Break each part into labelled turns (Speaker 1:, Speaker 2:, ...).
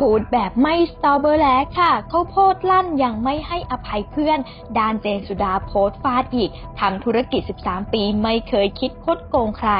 Speaker 1: พูดแบบไม่สตรอเบอร์แลกค่ะเขาโพดลั่นยังไม่ให้อภัยเพื่อน ดานเจนสุดาโพสฟาดอีกทำธุรกิจ 13 ปีไม่เคยคิดคดโกงใคร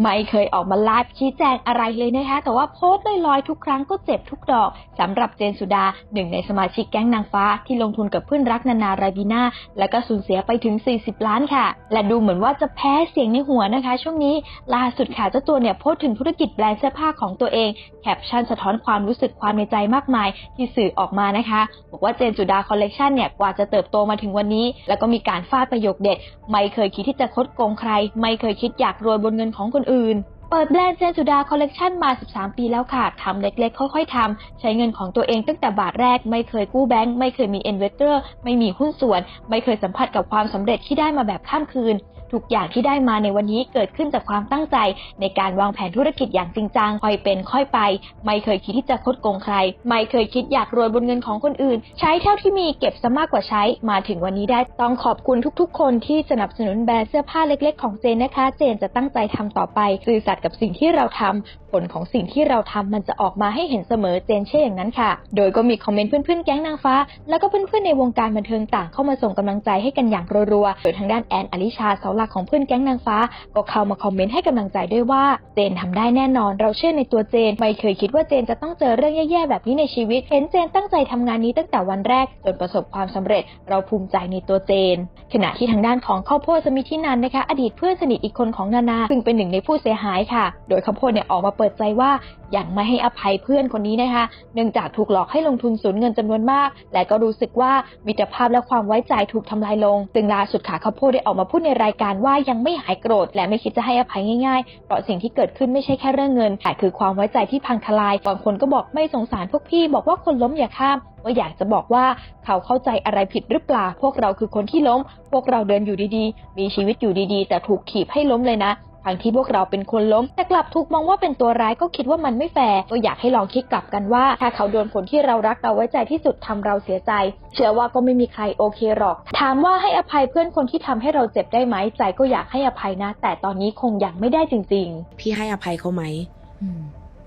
Speaker 1: ไม่เคยออกมาไลฟ์ชี้แจงอะไรเลยนะคะ แต่ว่าโพสต์ลอยๆทุกครั้งก็เจ็บทุกดอกสำหรับเจนสุดาหนึ่งในสมาชิกแก๊งนางฟ้าที่ลงทุนกับเพื่อนรักนานาราบีนาแล้วก็สูญเสียไปถึง 40 ล้านค่ะ และดูเหมือนว่าจะแพ้เสียงในหัวนะคะ ช่วงนี้ล่าสุดค่ะเจ้าตัวเนี่ยโพสต์ถึงธุรกิจแบรนด์เสื้อผ้าของตัวเองแคปชั่นสะท้อนความรู้สึกความในใจมากมายที่สื่อออกมานะคะบอกว่าเจนสุดาคอลเลกชันเนี่ยกว่าจะเติบโตมาถึงวันนี้ แล้วก็มีการฟาดประโยคเด็ด ไม่เคยคิดที่จะคดโกงใคร ไม่เคยคิดอยากรวยบนเงินของคนนอื่น เปิดแบรนด์เจนสุดาคอลเลกชันมา 13 ปีแล้วค่ะ ทำเล็กๆ ค่อยๆทำ ใช้เงินของตัวเองตั้งแต่บาทแรก ไม่เคยกู้แบงก์ ไม่เคยมีเอ็นเวสเตอร์ ไม่มีหุ้นส่วน ไม่เคยสัมผัสกับความสำเร็จที่ได้มาแบบข้ามคืน ทุกอย่างที่ได้มาในวันนี้เกิดขึ้นจากความตั้งใจ ในการวางแผนธุรกิจอย่างจริงจัง ค่อยเป็นค่อยไป ไม่เคยคิดที่จะคดโกงใคร ไม่เคยคิดอยากรวยบนเงินของคนอื่น ใช้เท่าที่มีเก็บซะมากกว่าใช้ มาถึงวันนี้ได้ ต้องขอบคุณทุก ๆ คนที่สนับสนุนแบรนด์เสื้อผ้าเล็ก ๆ ของเจนนะคะ เจนจะตั้งใจทำต่อไปซื่อสัตยกับสิ่งที่เราทำผลของสิ่งที่เราทำมันจะออกมาให้เห็นเสมอเจนเช่อย่างนั้นค่ะ โดยก็มีคอมเมนต์เพื่อนๆแก๊งนางฟ้า แล้วก็เพื่อนๆในวงการบันเทิงต่างเข้ามาส่งกำลังใจให้กันอย่างรัวๆโดยทางด้านแอนอลิชาเสาหลักของเพื่อนแก๊งนางฟ้า ก็เข้ามาคอมเมนต์ให้กำลังใจด้วยว่าเจนทำได้แน่นอน เราเชื่อในตัวเจน ไม่เคยคิดว่าเจนจะต้องเจอเรื่องแย่ๆแบบนี้ในชีวิต เห็นเจนตั้งใจทำงานนี้ตั้งแต่วันแรกจนประสบความสำเร็จ เราภูมิใจในตัวเจน ขณะที่ทางด้านของข้าวโพดสมิธินันนะคะ อดีตเพื่อนสนิทอีกคนของนานา ซึ่งเป็นหนึ่งในผู้เสียหายค่ะ โดยข้าวโพดเนี่ยออกมาเปิดใจว่ายังไม่ให้อภัยเพื่อนคนนี้นะคะ เนื่องจากถูกหลอกให้ลงทุนสูญเงินจำนวนมาก และก็รู้สึกว่ามิตรภาพและความไว้ใจถูกทำลายลง ซึ่งล่าสุดค่ะข้าวโพดได้ออกมาพูดในรายการว่ายังไม่หายโกรธ และไม่คิดจะให้อภัยง่ายๆ เพราะสิ่งที่เกิดขึ้นไม่ใช่แค่เรื่องเงินแต่คือความไว้ใจที่พังทลาย บางคนก็บอกไม่สงสารพวกพี่บอกว่าคนล้มอย่าข้ามว่าอยากจะบอกว่าเขาเข้าใจอะไรผิดหรือเปล่า พวกเราคือคนที่ล้ม พวกเราเดินอยู่ดีๆ มีชีวิตอยู่ดีๆ แต่ถูกขีบให้ล้มเลยนะ ทั้งที่พวกเราเป็นคนล้ม แต่กลับถูกมองว่าเป็นตัวร้ายก็คิดว่ามันไม่แฟร์ก็อยากให้ลองคิดกลับกันว่า ถ้าเขาโดนคนที่เรารักเราไว้ใจที่สุดทำเราเสียใจ เชื่อว่าก็ไม่มีใครโอเคหรอก ถามว่าให้อภัยเพื่อนคนที่ทำให้เราเจ็บได้ไหมใจก็อยากให้อภัยนะ แต่ตอนนี้คงยังไม่ได้จริง ๆ
Speaker 2: พี่ให้อภัยเขาไหม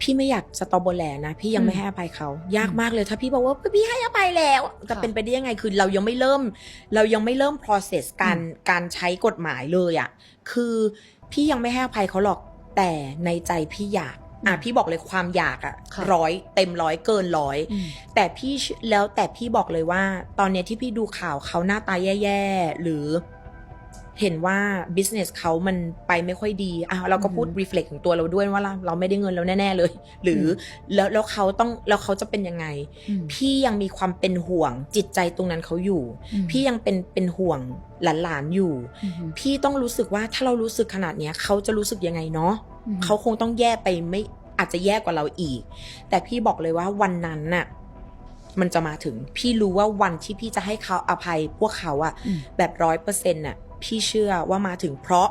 Speaker 2: พี่ไม่อยากสตอโบแหลนะ พี่ยังไม่ให้อภัยเขา ยากมากเลยถ้าพี่บอกว่าพี่ให้อภัยแล้วจะ
Speaker 3: ค่ะ
Speaker 2: เป็นไปได้ยังไงคือเรายังไม่เริ่ม เรายังไม่เริ่ม process การการใช้กฎหมายเลยอะ่ะ คือ พี่ยังไม่ให้อภัยเขาหรอก แต่ในใจพี่อยาก อะพี่บอกเลยความอยากอะ
Speaker 3: ค่ะ
Speaker 2: ร้อยเต็มร้อยเกินร้อยแต่พี่เชื่อแล้วแต่พี่บอกเลยว่า ตอนเนี้ยที่พี่ดูข่าวเขาหน้าตาแย่ๆ หรือ เห็นว่า business เขามันไปไม่ค่อยดีอะเราก็พูด
Speaker 3: อืม
Speaker 2: reflect ของตัวเราด้วยว่าเราเราไม่ได้เงินแล้วแน่ ๆ เลย หรืออแล้วแล้วเขาต้องแล้วเขาจะเป็นยังไง พี่ยังมีความเป็นห่วงจิตใจตรงนั้นเขาอยู่ พี่ยังเป็นเป็นห่วงหลานๆอยู่ พี่ต้องรู้สึกว่าถ้าเรารู้สึกขนาดเนี้ยเขาจะรู้สึกยังไงเนาะเขาคงต้องแย่ไปไม่อาจจะแย่กว่าเราอีก แต่พี่บอกเลยว่าวันนั้นน่ะมันจะมาถึง พี่รู้ว่าวันที่พี่จะให้เขาอภัยพวกเขาอะ
Speaker 3: อืม
Speaker 2: แบบร้อยเปอร์เซ็นต์น่ะ พี่เชื่อว่ามาถึงเพราะ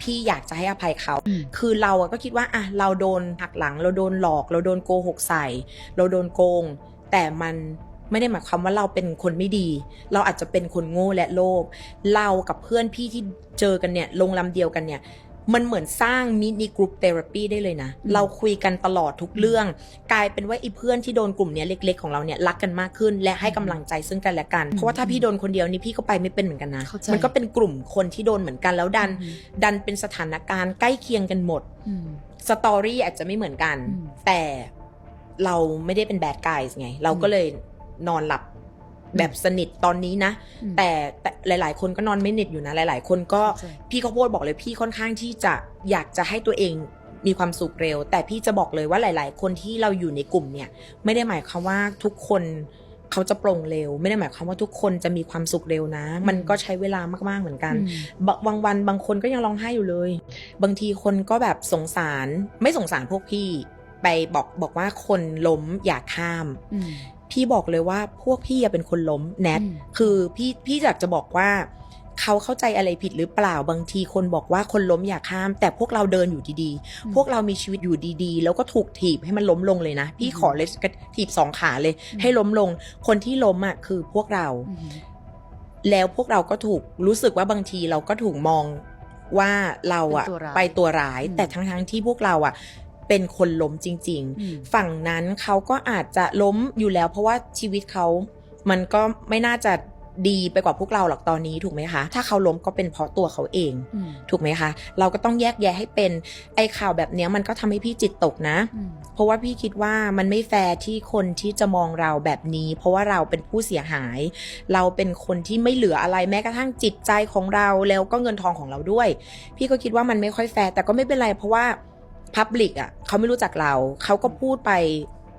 Speaker 2: พี่อยากจะให้อภัยเขา
Speaker 3: อืม
Speaker 2: คือเราอะก็คิดว่าอะเราโดนหักหลัง เราโดนหลอก เราโดนโกหกใส่ เราโดนโกง แต่มันไม่ได้หมายความว่าเราเป็นคนไม่ดี เราอาจจะเป็นคนโง่และโลภ เรากับเพื่อนพี่ที่เจอกันเนี่ยลงลำเดียวกันเนี่ย มันเหมือนสร้างมินิกรุ๊ปเทอราปีได้เลยนะ
Speaker 3: อืม
Speaker 2: เราคุยกันตลอดทุกเรื่อง กลายเป็นว่าไอ้เพื่อนที่โดนกลุ่มเนี้ยเล็ก ๆ ของเราเนี่ยรักกันมากขึ้น และให้กำลังใจซึ่งกันและกัน เพราะว่าถ้าพี่โดนคนเดียวนี่พี่ก็ไปไม่เป็นเหมือนกันนะ
Speaker 3: เข้าใจ
Speaker 2: มันก็เป็นกลุ่มคนที่โดนเหมือนกันแล้วดัน ดันเป็นสถานการณ์ใกล้เคียงกันหมดสตอรี่อาจจะไม่เหมือนกัน
Speaker 3: อืม
Speaker 2: แต่เราไม่ได้เป็นแบดก y s ไง เราก็เลยนอนหลับ แบบสนิทตอนนี้นะ แต่แต่หลาย ๆ คนก็นอนไม่เน็ตอยู่นะ หลาย ๆ คนก็
Speaker 3: เข้าใจ
Speaker 2: พี่ข้าวโพดบอกเลยพี่ค่อนข้างที่จะอยากจะให้ตัวเองมีความสุขเร็ว แต่พี่จะบอกเลยว่าหลาย ๆ คนที่เราอยู่ในกลุ่มเนี่ย ไม่ได้หมายความว่าทุกคนเขาจะปลงเร็ว ไม่ได้หมายความว่าทุกคนจะมีความสุขเร็วนะ มันก็ใช้เวลามากๆเหมือนกันบางบางวันบางคนก็ยังร้องไห้อยู่เลย บางทีคนก็แบบสงสารไม่สงสารพวกพี่ไปบอกบอกว่าคนล้มอย่าข้าม พี่บอกเลยว่าพวกพี่อะเป็นคนล้มแนท
Speaker 3: อืม
Speaker 2: คือพี่พี่อยากจะบอกว่าเขาเข้าใจอะไรผิดหรือเปล่าบางทีคนบอกว่าคนล้มอย่าข้าม แต่พวกเราเดินอยู่ดี
Speaker 3: อืม
Speaker 2: ๆพวกเรามีชีวิตอยู่ดีๆ แล้วก็ถูกถีบให้มันล้มลงเลยนะ พี่ขอเลยกระถีบสองขาเลย
Speaker 3: อืม
Speaker 2: ให้ล้มลง คนที่ล้มอะคือพวกเรา แล้วพวกเราก็ถูกรู้สึกว่าบางทีเราก็ถูกมองว่าเราอะ
Speaker 3: เป็นตัวร้าย
Speaker 2: ไปตัวร้าย
Speaker 3: อืม
Speaker 2: แต่ทั้งๆที่พวกเราอะ เป็นคนล้มจริง
Speaker 3: อืม
Speaker 2: ๆฝั่งนั้นเขาก็อาจจะล้มอยู่แล้ว เพราะว่าชีวิตเขา มันก็ไม่น่าจะดีไปกว่าพวกเราหรอกตอนนี้ถูกไหมคะ ถ้าเขาล้มก็เป็นเพราะตัวเขาเอง
Speaker 3: อืม
Speaker 2: ถูกไหมคะ เราก็ต้องแยกแยะให้เป็นไอ้ข่าวแบบเนี้ยมันก็ทำให้พี่จิตตกนะ
Speaker 3: อืม
Speaker 2: เพราะว่าพี่คิดว่ามันไม่แฟร์ที่คนที่จะมองเราแบบนี้ เพราะว่าเราเป็นผู้เสียหาย เราเป็นคนที่ไม่เหลืออะไรแม้กระทั่งจิตใจของเราแล้วก็เงินทองของเราด้วย พี่ก็คิดว่ามันไม่ค่อยแฟร์แต่ก็ไม่เป็นไรเพราะว่า พับลิกอะเขาไม่รู้จักเรา เขาก็พูดไป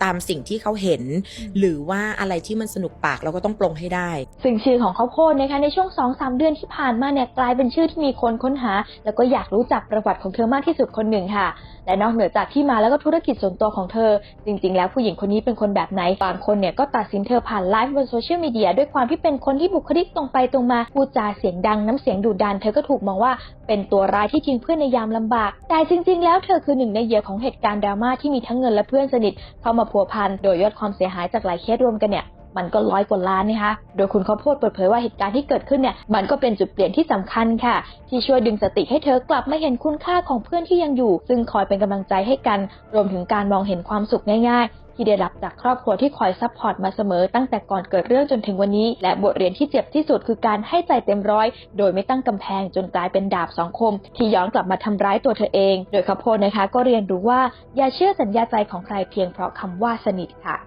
Speaker 2: ตามสิ่งที่เขาเห็น
Speaker 3: อืม
Speaker 2: หรือว่าอะไรที่มันสนุกปากเราก็ต้องปลงให้ได้
Speaker 1: ซึ่งชื่อของข้าวโพดนะคะในช่วง2อสเดือนที่ผ่านมาเนี่ยกลายเป็นชื่อที่มีคนค้นหา แล้วก็อยากรู้จักประวัติของเธอมากที่สุดคนหนึ่งค่ะ และนอกเหนือจากที่มาแล้วก็ธุรกิจส่วนตัวของเธอ จริง ๆ แล้วผู้หญิงคนนี้เป็นคนแบบไหนบางคนเนี่ยก็ตัดสินเธอผ่านไลฟ์บนโซเชียลมีเดียด้วยความที่เป็นคนที่บุคลิกตรงไปตรงมาพูดจาเสียงดังน้ำเสียงดุดัน เธอก็ถูกมองว่าเป็นตัวร้ายที่ทิ้งเพื่อนในยามลำบาก แต่จริง ๆ แล้วเธอคือหนึ่งในเหยื่อของเหตุการณ์ดราม่าที่มีทั้งเงินและเพื่อนสนิทเข้ามาพัวพันโดยยอดความเสียหายจากหลายเคสรวมกันเนี่ยมันก็ร้อยกว่าล้านนะคะ โดยคุณข้าวโพดเปิดเผยว่าเหตุการณ์ที่เกิดขึ้นเนี่ย มันก็เป็นจุดเปลี่ยนที่สำคัญค่ะ ที่ช่วยดึงสติให้เธอกลับมาเห็นคุณค่าของเพื่อนที่ยังอยู่ ซึ่งคอยเป็นกำลังใจให้กัน รวมถึงการมองเห็นความสุขง่ายๆ ที่ได้รับจากครอบครัวที่คอยซัพพอร์ตมาเสมอตั้งแต่ก่อนเกิดเรื่องจนถึงวันนี้ และบทเรียนที่เจ็บที่สุดคือการให้ใจเต็มร้อย โดยไม่ตั้งกำแพงจนกลายเป็นดาบสองคม ที่ย้อนกลับมาทำร้ายตัวเธอเอง โดยข้าวโพดนะคะ ก็เรียนรู้ว่าอย่าเชื่อสัญญาใจของใครเพียงเพราะคำว่าสนิทค่ะ